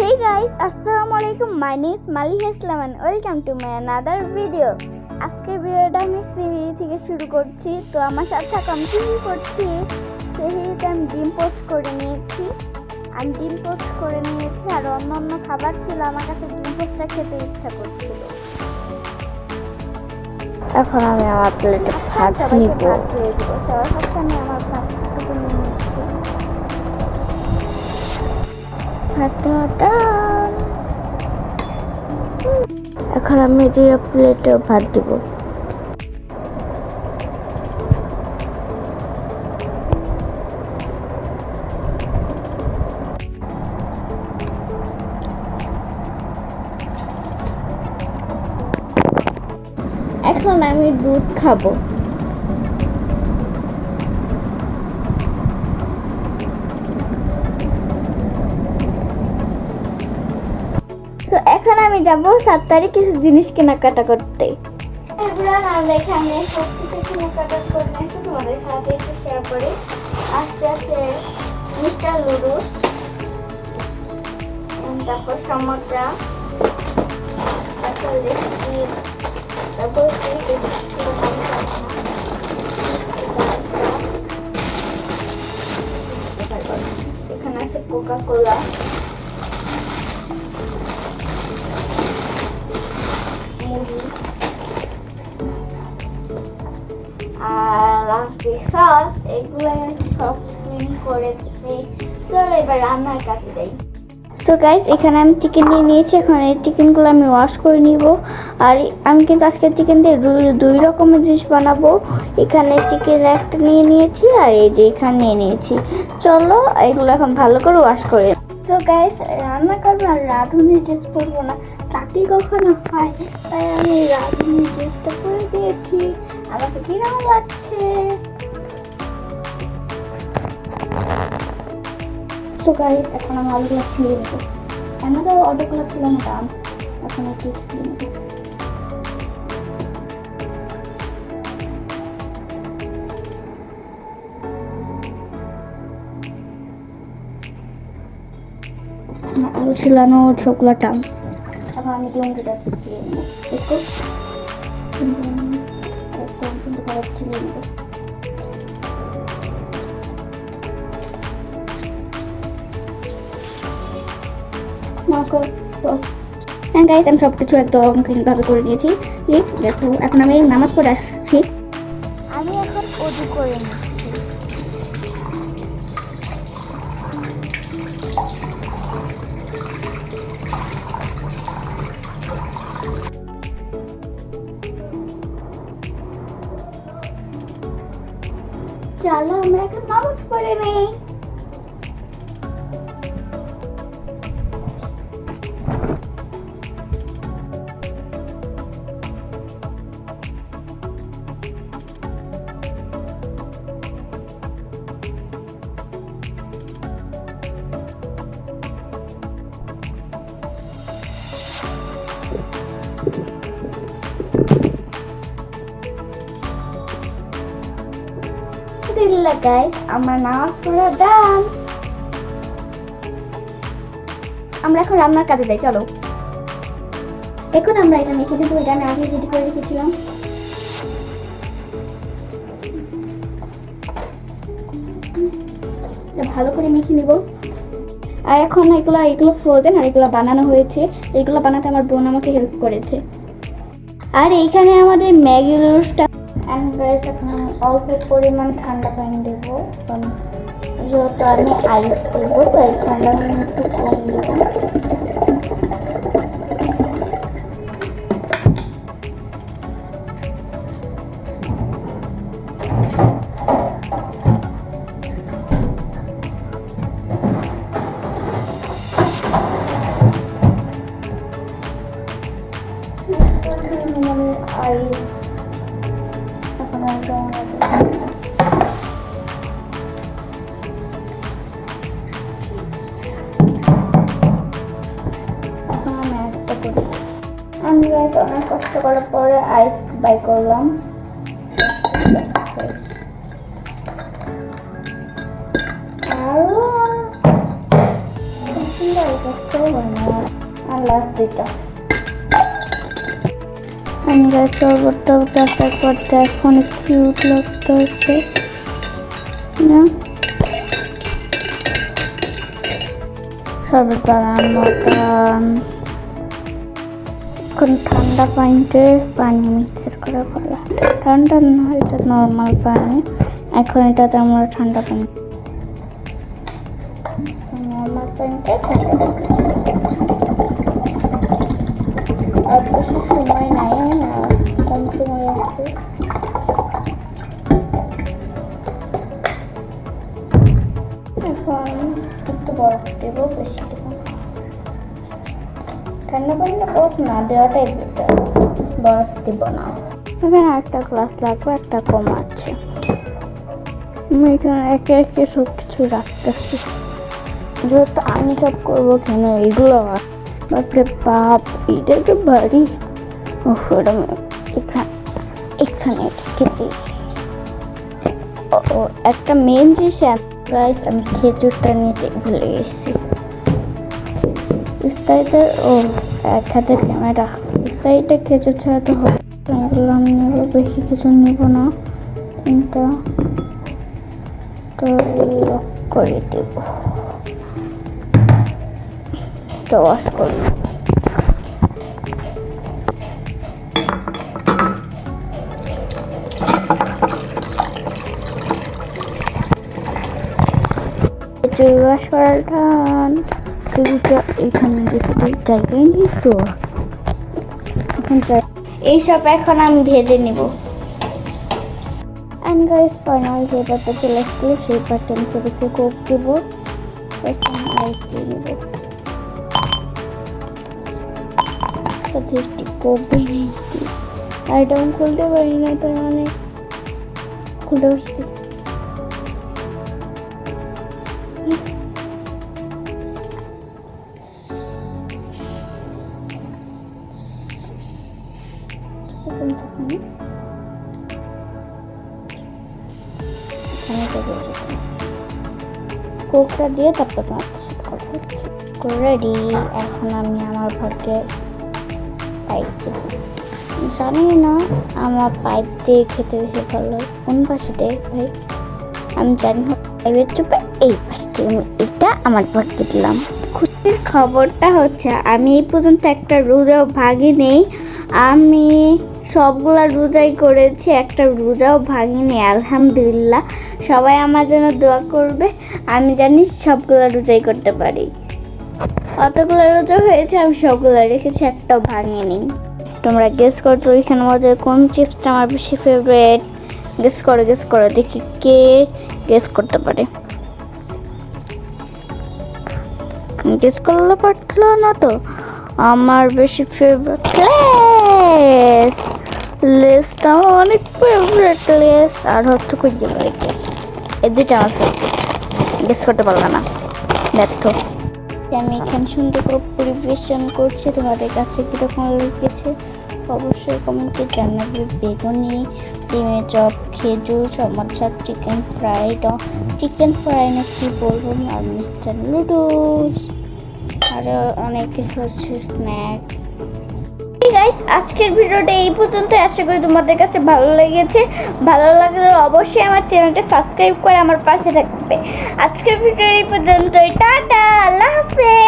Hey guys, my name is Malik Islam and welcome to my another video আজকে ভিডিওটা আমি সিঁড়ি থেকে শুরু করছি। তো আমার সাথে থাকো আমি কী করছি। সিঁড়িতে আমি ডিম পোস্ট করে নিয়েছি। আমি ডিম পোস্ট করে নিয়েছি আর অন্য অন্য খাবার ছিল। আমার কাছে ডিম পোস্টটা খেতে ইচ্ছা করছিল। এখন আমি আমার প্লেটে ভাত নিব। ভাত সবার সাথে আমি আমার ভাতটুকু এখন আমি দিয়ে প্লেটে ভাত দিব। এখন আমি দুধ খাব। আমি যাব সাত তারিখ কিছু জিনিস কেনাকাটা করতে। কেনাকাটা আস্তে আস্তে লুডু তারপর সমোসা, তারপর এখানে আছে কোকা কোলা আর সস এগুলো সব ক্লিন করেছি চলো এবার রান্নার কাছে যাই। তো গাইজ এখানে আমি চিকেন নিয়ে নিয়েছি। এখন এই চিকেনগুলো আমি ওয়াশ করে নিব। আর আমি কিন্তু আজকে চিকেন দিয়ে দুই- দুই রকমের জিনিস বানাবো। এখানে চিকেন একটা নিয়ে নিয়েছি আর এই যে এখানে নিয়ে নিয়েছি। চলো এগুলো এখন ভালো করে ওয়াশ করে তো গাইস রান্না করব আর রাঁধুনি ড্রেস পরবো না। তাকে কখনো হয়, তাই আমি রাঁধুনি ড্রেসটা পরে দিয়েছি। আমাকে কীরকম লাগছে? তো গাইস এখন আমি আলুগুলো ছিঁড়ে নেব। অর্ডার করা ছিল না দাম, এখন একটু ছিঁড়ে নেব। আমার আলু ছিলানো ছোকলা টান এখন আমি হ্যাঁ সব কিছু একদম ক্লিনভাবে করে নিয়েছি। এখন আমি নামাজ পড়ে আসছি। আমি এখন অজু করে নিচ্ছি। চলো আমরা এখন নামাজ পড়ে নেই আলহামদুলিল্লাহ গাইস আমার নামাজ পড়া ডান আমরা এখন রান্নার কাজে যাই চলো এখন আমরা এটা মেখে দেবো এটা আমি আগে রেডি করে রেখেছিলাম ভালো করে মেখে নেব আর এখন এগুলো এগুলো ফ্রোজেন আর এগুলো বানানো হয়েছে। এগুলো বানাতে আমার বোন আমাকে হেল্প করেছে। আর এইখানে আমাদের ম্যাগি রোস্টটা অ্যান্ড গাইস এখন আমি অল্প পরিমাণ ঠান্ডা পানি দেবো। যেহেতু আমি আইস দেবো তো এই ঠান্ডা পানি একটু কম দেবো। আইস আমি অনেক কষ্ট করার পরে আইস বাই করলাম আর লাস্ট দিটা আমরা শরবতটা চাষা করতে এখন কিউট লাগতে হচ্ছে না? শরবত বানানোটাম এখন ঠান্ডা পানিতে পানি মিক্সার করে ফেলা। ঠান্ডা না এটা নর্মাল পানি। এখন এটাতে আমরা ঠান্ডা পানি। নর্মাল পানিতে ঠান্ডা। আর বেশি সময় নাই কম সময় আছে। এখন একটু বরফ দেবো, বেশি। ঠান্ডা পানিটা বরফ না দেওয়াটাই বেটার বরফ দিব না। এখানে একটা গ্লাস লাগবে, একটা কম আছে। আমি এখানে একে একে সব কিছু রাখতেছি। যেহেতু আমি সব করব কেন, এগুলো আর বাপরে বাপ এটা তো ভারী ও এখানে এখানে ও একটা মেন জিনিস গাইস আমি খেজুরটা নিতে ভুলে গেছি বিস্তারিত ও এক হাতে ক্যামেরা বিস্তারিত খেজুর ছাড়া তো আমি বললাম নেব বেশি কিছু নেব না তিনটা তো করে দেব তো ওয়াশ করব। এইসব এখন আমি ভেজে নিব। অ্যান্ড গাইস ফাইনাল যে চলে আসলো, সেই পাতা আমি ছোটো কোক দেব। এখন দিয়ে নেব। সাথে একটি কোক নিচ্ছি আর এটা আমি খুলতে পারি না তার মানে খুলতে পারছি। কোকটা দিয়ে তারপর তোমার রেডি এখন আমি আমার ভাগ্যে পাইপ জানি না, আমার পাইপ দিয়ে খেতে বেশি ভালো কোন পাশে ভাই? আমি জানি পাইপের চুপে এই পাশে আমি এটা আমার ভাগ্যে দিলাম। খুশির খবরটা হচ্ছে, আমি এই পর্যন্ত একটা রোজাও ভাগি নেই আমি সবগুলা রোজাই করেছি, একটা রোজাও ভাঙিনি আলহামদুলিল্লাহ। সবাই আমার জন্য দোয়া করবে, আমি জানি সবগুলা রোজাই করতে পারি। অতগুলো রোজা হয়েছে, আমি সবগুলো রেখেছি একটাও ভাঙিনি তোমরা গেস করো তো এখানে মধ্যে কোন চিপসটা আমার বেশি ফেভারিট গেস করো গেস করো, দেখি কে গেস করতে পারে। গেস করলে পারল না তো? আমার বেশি ফেভারিট লেস লেসটা অনেক ফেভারিট লেস আর হচ্ছে কই গেল এই দুইটা আমার ফেভারিট গেস করতে পারলাম না। ব্যর্থ আমি এখানে সুন্দর করে পরিবেশন করছি। তোমাদের কাছে কীরকম লেগেছে? অবশ্যই কমেন্টে জানাবে। বেগুনি ডিমের চপ, খেজুর সমাচার চিকেন ফ্রাই চিকেন ফ্রাই না কি বলব আর মিস্টার নুডলস আরও অনেক কিছু হচ্ছে স্ন্যাক গাইস আজকের ভিডিওটা এই পর্যন্ত আশা করি তোমাদের কাছে ভালো লেগেছে। ভালো লাগলে অবশ্যই আমার চ্যানেলটা সাবস্ক্রাইব করে আমার পাশে থাকবে। আজকের ভিডিও এই পর্যন্ত টাটা, আল্লাহ হাফেজ।